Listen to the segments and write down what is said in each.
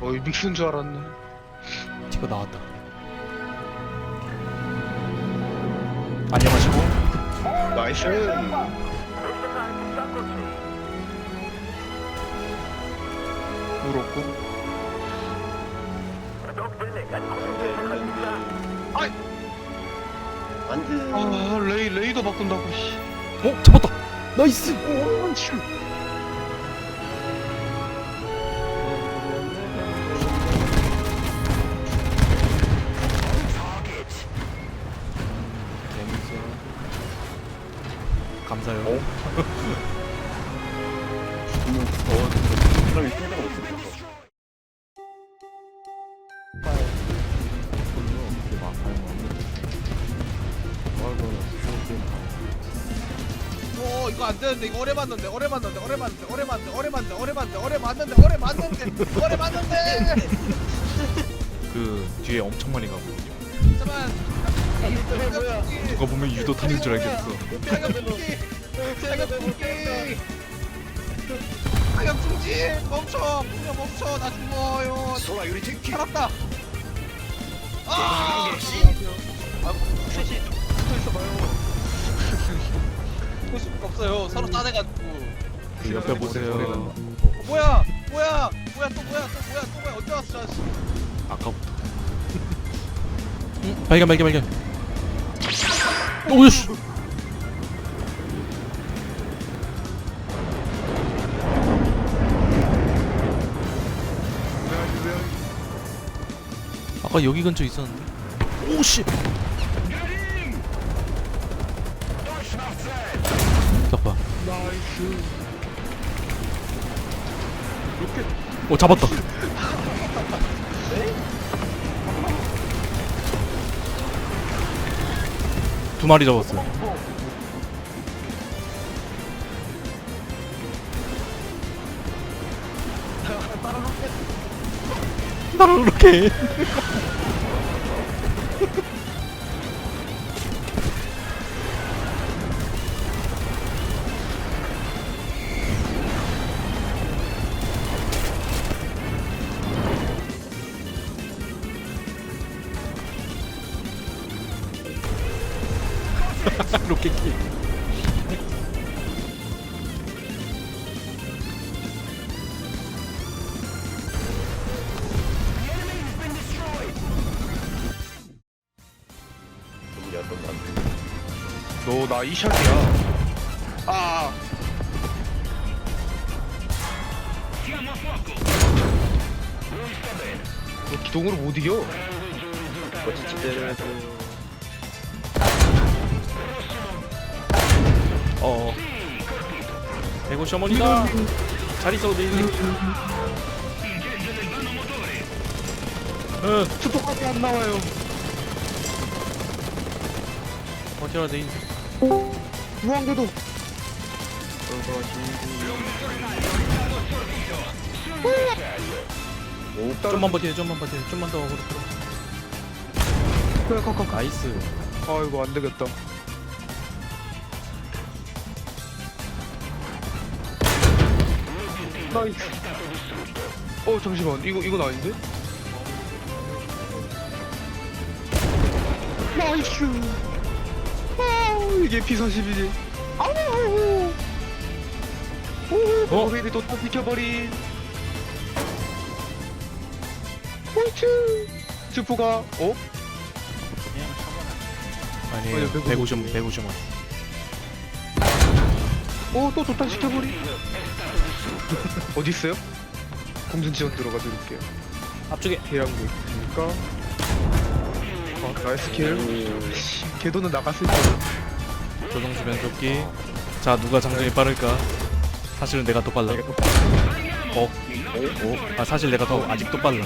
어이 믹스인 줄 알았네. 티가 나왔다 안녕하시고 나이스. 물었고. 아이. 안 돼. 아 레이 레이더 바꾼다고. 씨. 어? 잡았다 나이스 오, 씨. 감사해요. 사람이 생각 없을 거오 이거 안 되는데. 이거 오래 맞는데 오래 맞는데 오래 맞는데 오래 맞는데 오래 맞는데 오래 맞는데 오래 맞는데 오래 맞는데 오래 맞는데. 그 뒤에 엄청 많이 가거든요 잠깐만 누가 보면 유도 탄인 줄 알겠어. 사격 중지 멈춰 분명 멈춰 나 죽어요 살았다 아 씨. 아 셋이 붙어 있어 봐요 볼 수가 없어요 서로 싸대가지고 그 옆에 보세요. 어, 뭐야? 뭐야? 뭐야? 또 뭐야? 또 뭐야? 또 뭐야? 언제 왔어. 아까부터. 응? 발견 발견 발견 오이씨. 아까 여기 근처에 있었는데. 오씨. 잠깐 오 잡았다 마리 잡았어요. 나를 이렇게 로켓기 너나 이샷이야. 아. 너 기동으로 못 이겨. 어 대구 셔머니다 잘 있어 내일 응 스포까지 안 나와요. 어디라 내일 무한궤도. 좀만 버텨 좀만 버텨 좀만 더 그렇게 그래, 컷. 나이스 아이고 안 되겠다. 나이스. 어 잠시만 이거 이건 아닌데? 나이스. 아 이게 P41이. 아우. 오, 어? 머리를 또다 비켜버린. 홀츠. 주포가 어? 아니에요 아니, 150 150원 어, 또 도탄 시켜버리. 어디 있어요? 공전 지원 들어가 드릴게요. 앞쪽에 계량도 있으니까. 아, 나이스 킬. 씨, 궤도는 나갔을 때. 조종 주변 조끼 자 누가 장전이 빠를까 사실은 내가 더 빨라. 어? 아 사실 내가 더 아직도 빨라.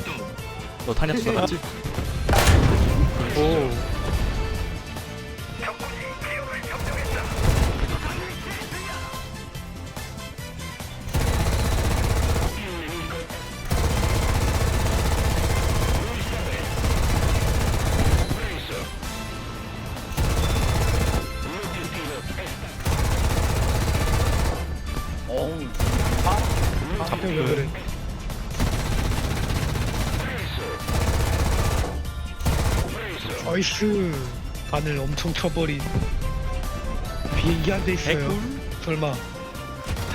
너 탄약 쏘 나갔지? 오. 잡혀 왜 그래? 나이스 바늘 엄청 쳐버린. 비행기 한 대 있어요. 설마.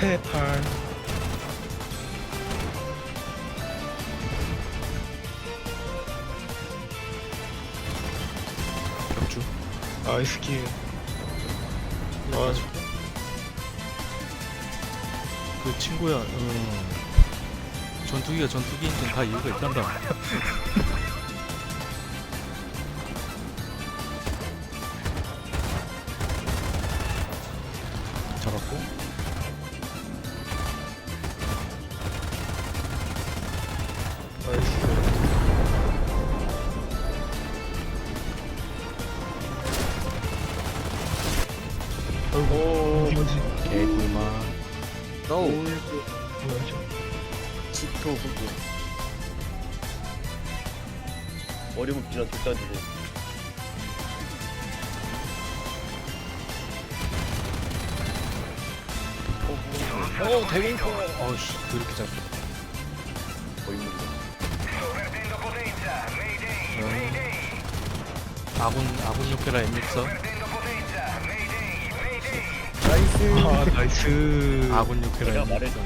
페팔 격주. 나이스 길 아, 그 친구야. 어. 전투기가 전투기인지 다 이유가 있단다. 잡았고. 나이스 오, 뭐지 개꿀맛. 노. 지토 후보. 어려운 비난 뒷단지고. 오, 대공포. 어우씨, 왜 이렇게 짧아? 보입니다. 아군, 아군 욕해라, 엠믹서. 나이스. 아 나이스 아군 욕해라, 내가. 말해줘.